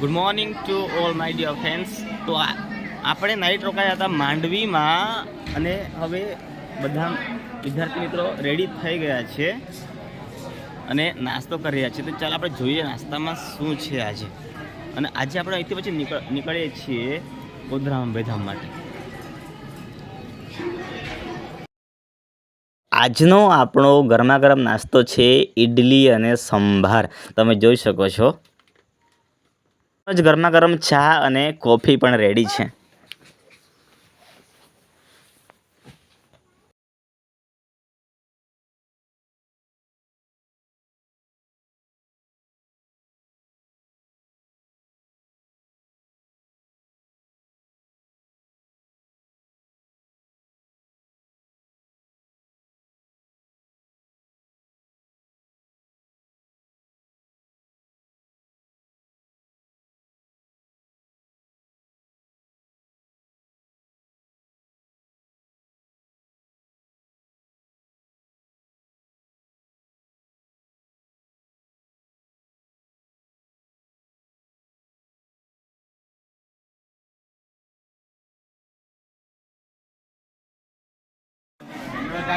Good morning to all my dear friends તો આપણે night રોકાયા હતા માંડવીમાં અને હવે બધા વિદ્યાર્થી મિત્રો રેડી થઈ ગયા છે અને નાસ્તો કરી રહ્યા છે. તો ચાલ આપણે જોઈએ નાસ્તામાં શું છે આજે. અને આજે આપણે અહીંથી પછી નીકળ નીકળીએ છીએ ગોધરામ બેધામ માટે. આજનો આપણો ગરમા ગરમ નાસ્તો છે ઇડલી અને સંભાર. તમે જોઈ શકો છો. જ ગરમા ગરમ ચા અને કોફી પણ રેડી છે.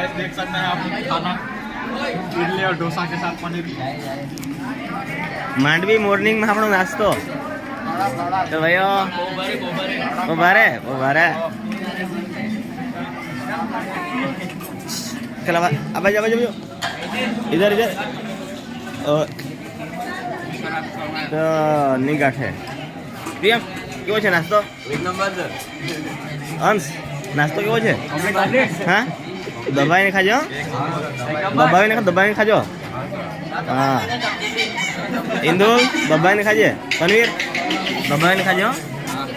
गाइस देख सकते हैं आप खाना इडली और डोसा के साथ पनीर માંડવી મોર્નિંગમાં આપણો નાસ્તો તો ભાઈઓ ઉભા રે ઉભા રે ચલા આ બાજુ આ બાજુ આ બાજુ. ઇધર ઇધર અ, તો નિગાઠે પ્રિયમ કેવો છે નાસ્તો અંશ નાસ્તો કેવો છે હા દબાવીને ખાજો દબાવીને ખા દબાવીને ખાજો હા ઇન્દુલ દબાવીને ખાજે પનવીર દબાવીને ખાજો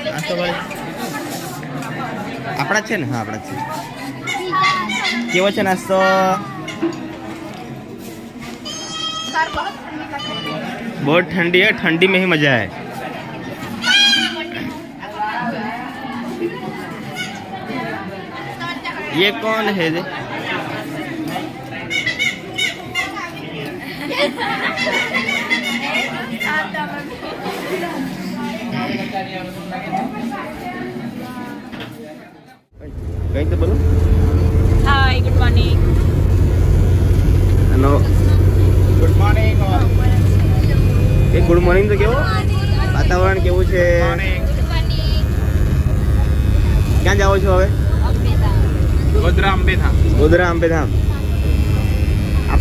નાસ્તો કરી આપણા જ છે ને હા આપણા જ છે કેવો છે નાસ્તો सर बहुत ठंडी लग रही है बहुत ठंडी है ठंडी में ही मजा है ये कौन है रे গাইতে বলো hi good morning hello good morning એ ગુડ મોર્નિંગ તો કેવું વાતાવરણ કેવું છે ક્યાં જાઓ છો હવે ગોધરા અંબેધામ ગોધરા અંબેધામ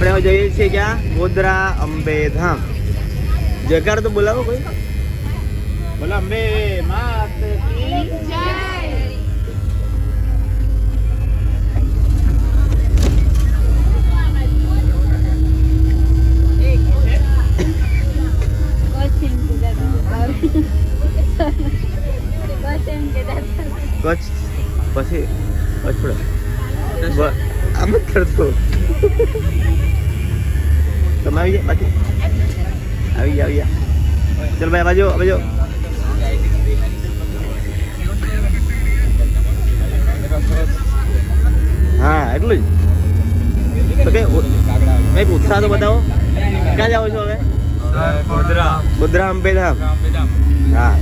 આપણે જઈએ છીએ ક્યાં ગોધરા અંબે ધામ જયકાર તો બોલાવો કોઈ બોલા અંબે કચ્છ પછી કચ્છ કામ કરતો. તમે આવી ગયા? બાકી? આવી ગયા આવી ગયા. ચલો ભાઈ બાજુ બાજુ હા એટલું જ. તો કે ભાઈ ઉત્સાહ તો બતાવો. ક્યાં જાઓ છો હવે? ગોધરા. ગોધરા અંબેધામ. હા.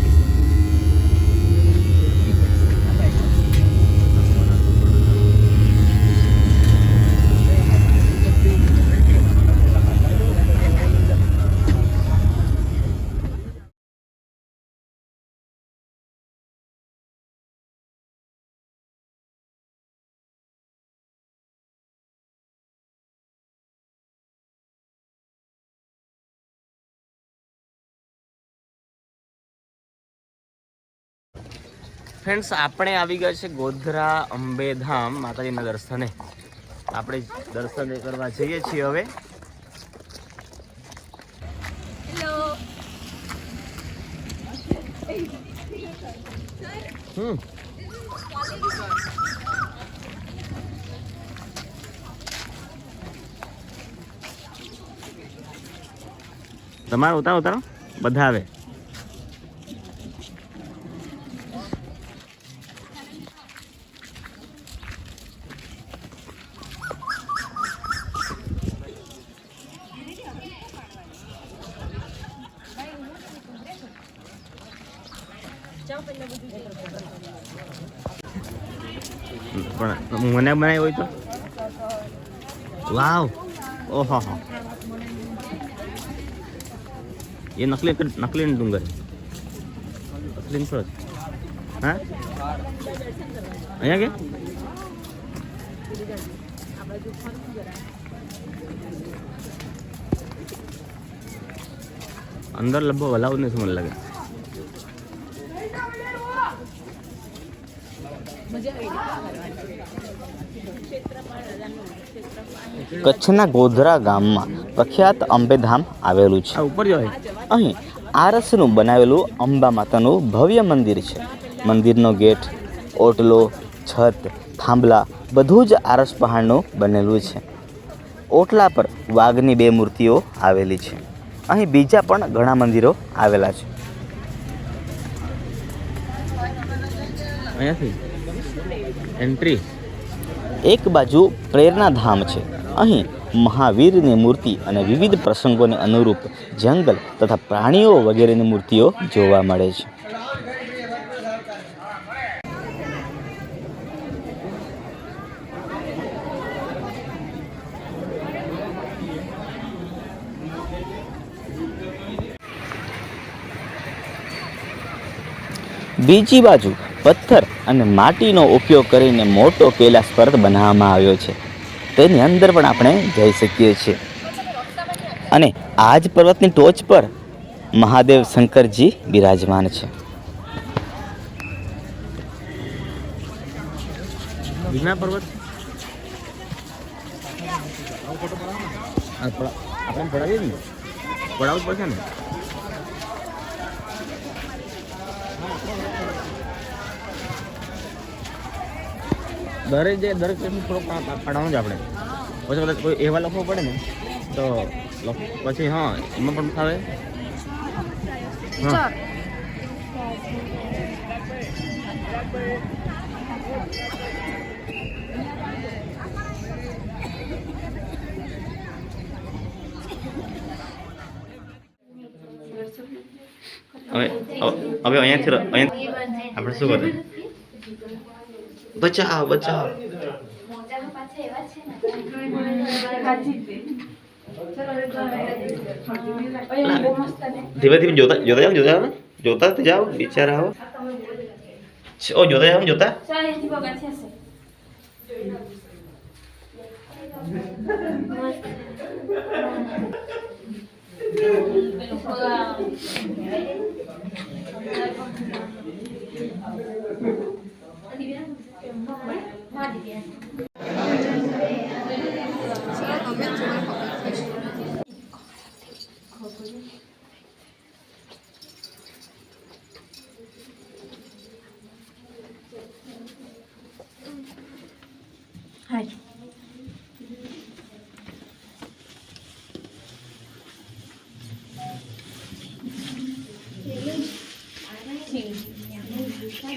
ફ્રેન્ડ્સ આપણે આવી ગયા છે ગોધરા અંબેધામ માતાજીના દર્શને. આપણે દર્શન કરવા જઈએ છીએ હવે. હમ. તમારે ઉતારો ઉતારો. બધા આવે. પણ મને બનાવી હોય તો? વાવ. ઓહો, હો. એ નકલી નકલી ડુંગર નકલી હા? અહીંયા કે? અંદર લગભગ અલાઉડ નથી મને લાગે. કચ્છના ગોધરા ગામમાં પ્રખ્યાત અંબેધામ આવેલું છે. અહીં આરસનું બનાવેલું અંબા માતાનું ભવ્ય મંદિર છે. મંદિરનો ગેટ ઓટલો છત થાંભલા બધું જ આરસ પહાડનું બનેલું છે. ઓટલા પર વાઘની બે મૂર્તિઓ આવેલી છે. અહીં બીજા પણ ઘણા મંદિરો આવેલા છે. અહીંયાથી? એન્ટ્રી એક બાજુ પ્રેરણાધામ છે. અહીં મહાવીરની મૂર્તિ અને વિવિધ પ્રસંગોને અનુરૂપ જંગલ તથા પ્રાણીઓ વગેરેની મૂર્તિઓ જોવા મળે છે. બીજી બાજુ પથ્થર અને માટીનો ઉપયોગ કરીને મોટો કૈલાસ પર્વત બનાવવામાં આવ્યો છે. તેની અંદર પણ આપણે જઈ શકીએ છીએ. અને આ જ પર્વતની ટોચ પર મહાદેવ શંકરજી બિરાજમાન છે. પર્વત? આપણે પડાવીએ ને? પડાવવું પડશે ને? દરેક જે દરેક ટાઈમ થોડો પાડવાનો જ આપણે. પછી કદાચ કોઈ એવા લખવો પડે ને, તો પછી હા, એમાં પણ ફાવે. હવે હવે અહીંયાથી અહીંયા આપણે શું કરીએ બચાવ બચાવ ધીમે ધીમે જોતા જોતા જાઓ જોતા જાઓ ને જોતા તો જાઓ બિચારા આવો ઓ જોતા જાઓ ને જોતા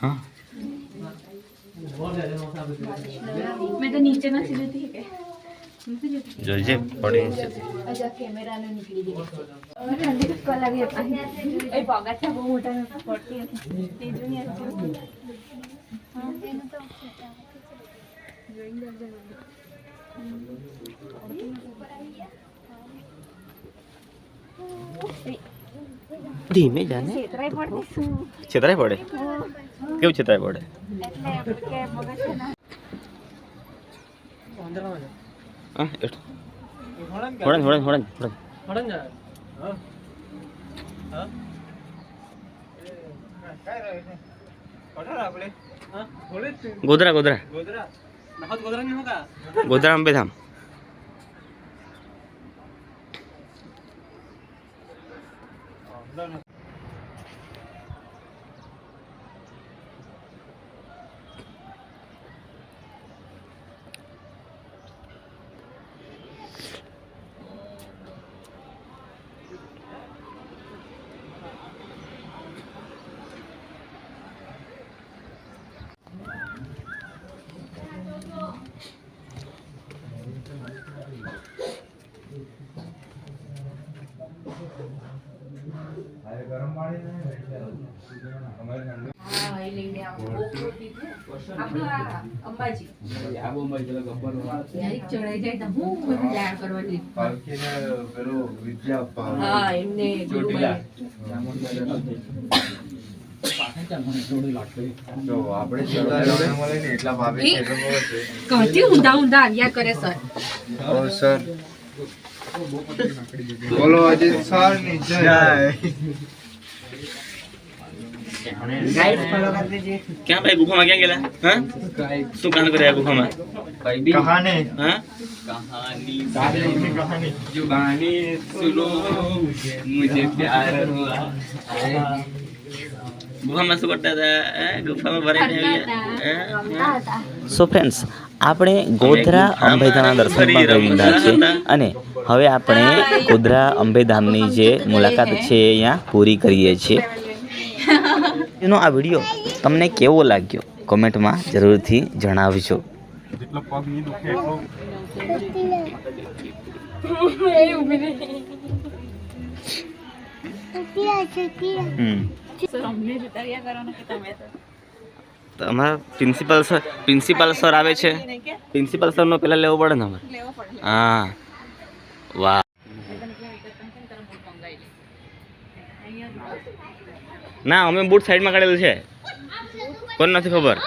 હા મેં તો નીચે નથી જતી પડી છે ઠંડી લાગી એ બહુ મોટા પડતી હતી. તે જોઈ હતી ધીમે જાને છેતરાય પડે? કેવું છેતરાય પડે? એટલે કે પગથિયા હા એટલું થોડા થોડા થોડા થોડા ગોધરા ગોધરા. ગોધરા. અંબેધામ હા એ લઈને આવો. બહુ મોટી છે. આપણું આ અંબાજી. ચડાઈ જાય તો હું બધું જાણ કરવાની. બોલો અજીત સરની જય. ક્યાં ભાઈ ગુફામાં ક્યાં ગયેલા હા શું કાન કર્યા ગુફામાં કહાને સો ફ્રેન્ડ્સ આપણે ગોધરા અંબેધાના દર્શન પણ કરી લીધા છે. અને હવે આપણે ગોધરા અંબેધામની જે મુલાકાત છે અહીંયા પૂરી કરીએ છીએ. એનો આ વીડિયો તમને કેવો લાગ્યો? કોમેન્ટમાં જરૂરથી જણાવજો. અમારા પ્રિન્સિપાલ સર પ્રિન્સિપાલ સર આવે છે? પ્રિન્સિપાલ સરનો પહેલાં લેવો પડે ને અમારે? હા. વાહ. ના અમે બૂટ સાઈડમાં કાઢેલું છે. કોણ નથી ખબર.